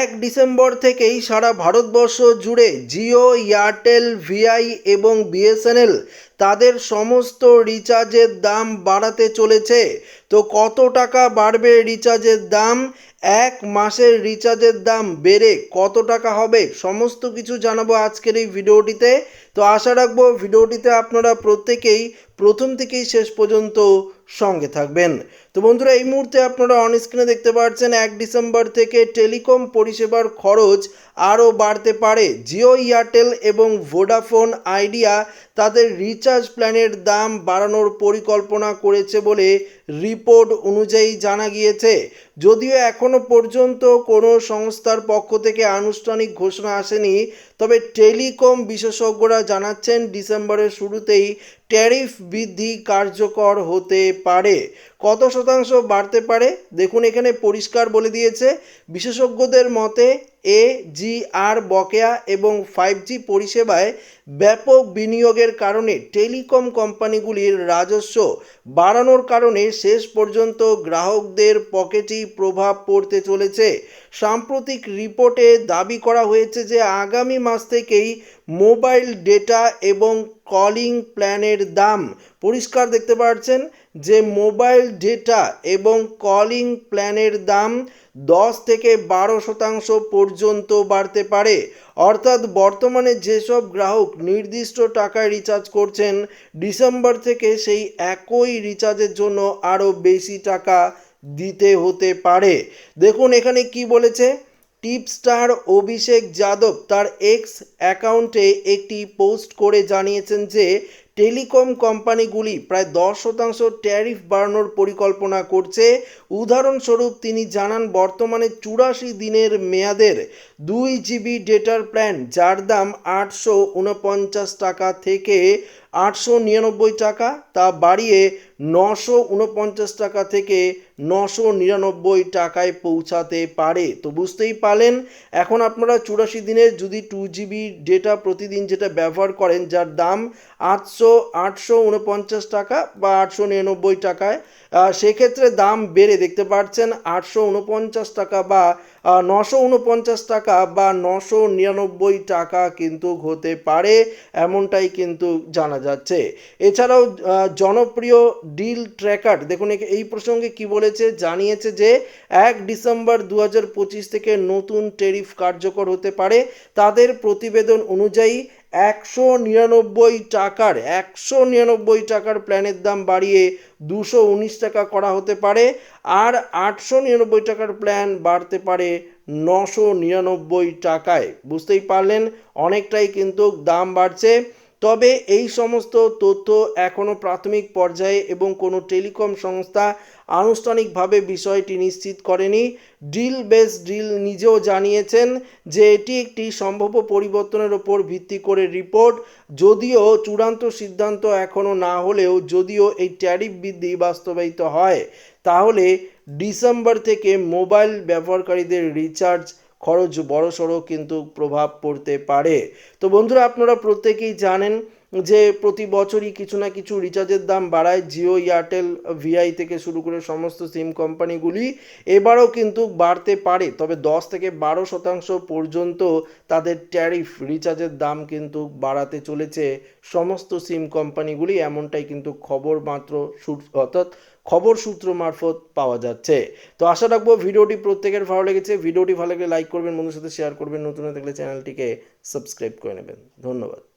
এক ডিসেম্বর থেকেই সারা ভারতবর্ষ জুড়ে জিও, এয়ারটেল, ভিআই এবং বিএসএনএল তাদের সমস্ত রিচার্জের দাম বাড়াতে চলেছে। তো কত টাকা বাড়বে রিচার্জের দাম? এক মাসের রিচার্জের দাম বেড়ে কত টাকা হবে? সমস্ত কিছু জানাব আজকের এই ভিডিওটিতে। তো আশা রাখব ভিডিওটিতে আপনারা প্রত্যেকেই প্রথম থেকেই শেষ পর্যন্ত সঙ্গে থাকবেন। তো বন্ধুরা, এই মুহূর্তে আপনারা অন স্ক্রিনে দেখতে পাচ্ছেন এক ডিসেম্বর থেকে টেলিকম পরিষেবার খরচ আরও বাড়তে পারে। জিও, এয়ারটেল এবং ভোডাফোন আইডিয়া তাদের রিচার্জ প্ল্যানের দাম বাড়ানোর পরিকল্পনা করেছে বলে রিপোর্ট অনুযায়ী জানা গিয়েছে। যদিও এখনও পর্যন্ত কোনো সংস্থার পক্ষ থেকে আনুষ্ঠানিক ঘোষণা আসেনি, তবে টেলিকম বিশেষজ্ঞরা জানাচ্ছেন ডিসেম্বরের শুরুতেই ট্যারিফ বৃদ্ধি কার্যকর হতে পারে। কত শতাংশ বাড়তে পারে? দেখুন, এখানে পরিষ্কার বলে দিয়েছে, বিশেষজ্ঞদের মতে এ, জি, আর, বকেয়া এবং ফাইভ জি পরিষেবায় ব্যাপক বিনিয়োগের কারণে টেলিকম কোম্পানিগুলির রাজস্ব বাড়ানোর কারণে শেষ পর্যন্ত গ্রাহকদের পকেটেই প্রভাব পড়তে চলেছে। সাম্প্রতিক রিপোর্টে দাবি করা হয়েছে যে, আগামী মাস থেকেই মোবাইল ডেটা এবং কলিং প্ল্যানের দাম পরিষ্কার দেখতে পাচ্ছেন যে মোবাইল ডেটা এবং কলিং প্ল্যানের দাম দশ থেকে বারো শতাংশ পর্যন্ত বাড়তে পারে। অর্থাৎ বর্তমানে যেসব গ্রাহক নির্দিষ্ট টাকায় রিচার্জ করছেন, ডিসেম্বর থেকে সেই একই রিচার্জের জন্য আরও বেশি টাকা দিতে হতে পারে। দেখুন এখানে কি বলেছে? টিপস্টার অভিষেক যাদব তার এক্স অ্যাকাউন্টে একটি পোস্ট করে জানিয়েছেন যে, টেলিকম কোম্পানিগুলি প্রায় দশ শতাংশ ট্যারিফ বাড়ানোর পরিকল্পনা করছে। উদাহরণস্বরূপ, তিনি জানান, বর্তমানে চুরাশি দিনের মেয়াদের দুই জিবি ডেটার প্ল্যান, যার দাম আটশো উনপঞ্চাশ টাকা থেকে আটশো নিরানব্বই টাকা, তা বাড়িয়ে নশো উনপঞ্চাশ টাকা থেকে নশো নিরানব্বই টাকায় পৌঁছাতে পারে। তো বুঝতেই পারলেন, এখন আপনারা চুরাশি দিনের যদি টু জিবি ডেটা প্রতিদিন যেটা ব্যবহার করেন, যার দাম আটশো আটশো উনপঞ্চাশ টাকা বা আটশো নিরানব্বই টাকায় সেক্ষেত্রে দাম বেড়ে দেখতে পাচ্ছেন আটশো উনপঞ্চাশ টাকা বা নশো উনপঞ্চাশ টাকা বা নশো নিরানব্বই টাকা কিন্তু হতে পারে, এমনটাই কিন্তু জানা যাচ্ছে। এছাড়াও জনপ্রিয় ডিল ট্র্যাকার, দেখুন এই প্রসঙ্গে কি বলেছে? জানিয়েছে যে, এক ডিসেম্বর দু থেকে নতুন টেরিফ কার্যকর হতে পারে। তাদের প্রতিবেদন অনুযায়ী একশো নিরানব্বই টাকার, একশো নিরানব্বই টাকার প্ল্যানের দাম বাড়িয়ে দুশো উনিশ টাকা করা হতে পারে আর আটশো নিরানব্বই টাকার প্ল্যান বাড়তে পারে নশো নিরানব্বই টাকায়। বুঝতেই পারলেন, অনেকটাই কিন্তু দাম বাড়ছে। তবে এই সমস্ত তথ্য এখনও প্রাথমিক পর্যায়ে এবং কোনো টেলিকম সংস্থা আনুষ্ঠানিকভাবে বিষয়টি নিশ্চিত করেনি। ডিল বেস ডিল নিজেও জানিয়েছেন যে এটি একটি সম্ভাব্য পরিবর্তনের ওপর ভিত্তি করে রিপোর্ট, যদিও চূড়ান্ত সিদ্ধান্ত এখনও না হলেও যদিও এই ট্যারিফ বৃদ্ধি বাস্তবায়িত হয়, তাহলে ডিসেম্বর থেকে মোবাইল ব্যবহারকারীদের রিচার্জ খরচ বড়সড় কিন্তু প্রভাব পড়তে পারে। তো বন্ধুরা আপনারা প্রত্যেকেই জানেন যে প্রতি বছরই কিছু না কিছু রিচার্জের দাম বাড়ায় জিও, এয়ারটেল, ভিআই থেকে শুরু করে সমস্ত সিম কোম্পানিগুলি। এবারও কিন্তু বাড়তে পারে, তবে দশ থেকে বারো শতাংশ পর্যন্ত তাদের ট্যারিফ রিচার্জের দাম কিন্তু বাড়াতে চলেছে সমস্ত সিম কোম্পানিগুলি, এমনটাই কিন্তু খবর মাত্র অর্থাৎ খবর সূত্র মারফত পাওয়া যাচ্ছে। তো আশা রাখব ভিডিওটি প্রত্যেকের ভালো লেগেছে। ভিডিওটি ভালো লাগলে লাইক করবেন বন্ধুর সাথে শেয়ার করবেন। নতুন থাকলে চ্যানেলটিকে সাবস্ক্রাইব করে নেবেন। ধন্যবাদ।